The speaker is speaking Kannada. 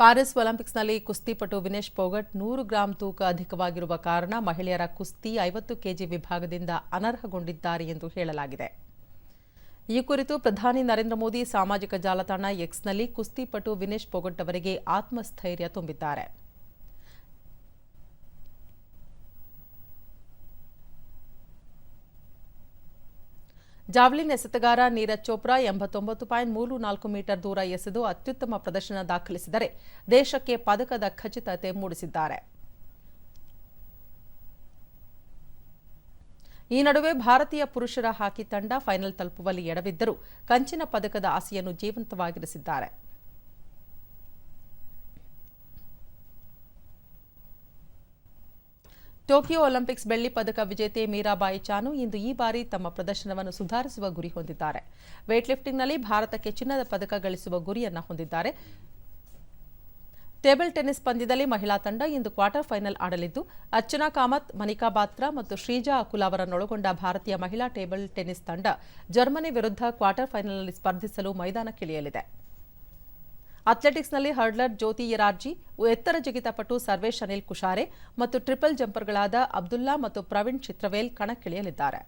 ಪ್ಯಾರಿಸ್ ಒಲಿಂಪಿಕ್ಸ್ನಲ್ಲಿ ಕುಸ್ತಿಪಟು ವಿನೇಶ್ ಪೋಗಟ್ ನೂರು ಗ್ರಾಂ ತೂಕ ಅಧಿಕವಾಗಿರುವ ಕಾರಣ ಮಹಿಳೆಯರ ಕುಸ್ತಿ ಐವತ್ತು ಕೆಜಿ ವಿಭಾಗದಿಂದ ಅನರ್ಹಗೊಂಡಿದ್ದಾರೆ ಎಂದು ಹೇಳಲಾಗಿದೆ. ಈ ಕುರಿತು ಪ್ರಧಾನಿ ನರೇಂದ್ರ ಮೋದಿ ಸಾಮಾಜಿಕ ಜಾಲತಾಣ ಎಕ್ಸ್ನಲ್ಲಿ ಕುಸ್ತಿಪಟು ವಿನೇಶ್ ಪೋಗಟ್ ಅವರಿಗೆ ಆತ್ಮಸ್ಥೈರ್ಯ ತುಂಬಿದ್ದಾರೆ. ಜಾವ್ಲಿನ್ ಎಸೆತಗಾರ ನೀರಜ್ ಚೋಪ್ರಾ ಎಂಬತ್ತೊಂಬತ್ತು ಪಾಯಿಂಟ್ ಮೂರು ನಾಲ್ಕು ಮೀಟರ್ ದೂರ ಎಸೆದು ಅತ್ಯುತ್ತಮ ಪ್ರದರ್ಶನ ದಾಖಲಿಸಿದರೆ ದೇಶಕ್ಕೆ ಪದಕದ ಖಚಿತತೆ ಮೂಡಿಸಿದ್ದಾರೆ. ಈ ನಡುವೆ ಭಾರತೀಯ ಪುರುಷರ ಹಾಕಿ ತಂಡ ಫೈನಲ್ ತಲುಪುವಲ್ಲಿ ಎಡವಿದ್ದರೂ ಕಂಚಿನ ಪದಕದ ಆಸೆಯನ್ನು ಜೀವಂತವಾಗಿರಿಸಿದ್ದಾರೆ. ಟೋಕಿಯೋ ಒಲಿಂಪಿಕ್ಸ್ ಬೆಳ್ಳಿ ಪದಕ ವಿಜೇತೆ ಮೀರಾಬಾಯಿ ಚಾನು ಇಂದು ಈ ಬಾರಿ ತಮ್ಮ ಪ್ರದರ್ಶನವನ್ನು ಸುಧಾರಿಸುವ ಗುರಿ ಹೊಂದಿದ್ದಾರೆ. ವೇಟ್ ಲಿಫ್ಟಿಂಗ್ನಲ್ಲಿ ಭಾರತಕ್ಕೆ ಚಿನ್ನದ ಪದಕ ಗಳಿಸುವ ಗುರಿಯನ್ನು ಹೊಂದಿದ್ದಾರೆ. ಟೇಬಲ್ ಟೆನಿಸ್ ಪಂದ್ಯದಲ್ಲಿ ಮಹಿಳಾ ತಂಡ ಇಂದು ಕ್ವಾರ್ಟರ್ ಫೈನಲ್ ಆಡಲಿದ್ದು, ಅರ್ಚನಾ ಕಾಮತ್, ಮನಿಕಾ ಬಾತ್ರಾ ಮತ್ತು ಶ್ರೀಜಾ ಅಕುಲ್ ಅವರನ್ನೊಳಗೊಂಡ ಭಾರತೀಯ ಮಹಿಳಾ ಟೇಬಲ್ ಟೆನಿಸ್ ತಂಡ ಜರ್ಮನಿ ವಿರುದ್ಧ ಕ್ವಾರ್ಟರ್ ಫೈನಲ್ನಲ್ಲಿ ಸ್ಪರ್ಧಿಸಲು ಮೈದಾನಕ್ಕಿಳಿಯಲಿದೆ. ಅಥ್ಲೆಟಿಕ್ಸ್ನಲ್ಲಿ ಹರ್ಡ್ಲರ್ ಜ್ಯೋತಿ ಯರಾರ್ಜಿ ಎತ್ತರ ಜಿಗಿತ ಪಟು ಸರ್ವೇಶ್ ಅನಿಲ್ ಕುಶಾರೆ ಮತ್ತು ಟ್ರಿಪಲ್ ಜಂಪರ್ಗಳಾದ ಅಬ್ದುಲ್ಲಾ ಮತ್ತು ಪ್ರವೀಣ್ ಚಿತ್ರವೇಲ್ ಕಣಕ್ಕಿಳಿಯಲಿದ್ದಾರೆ.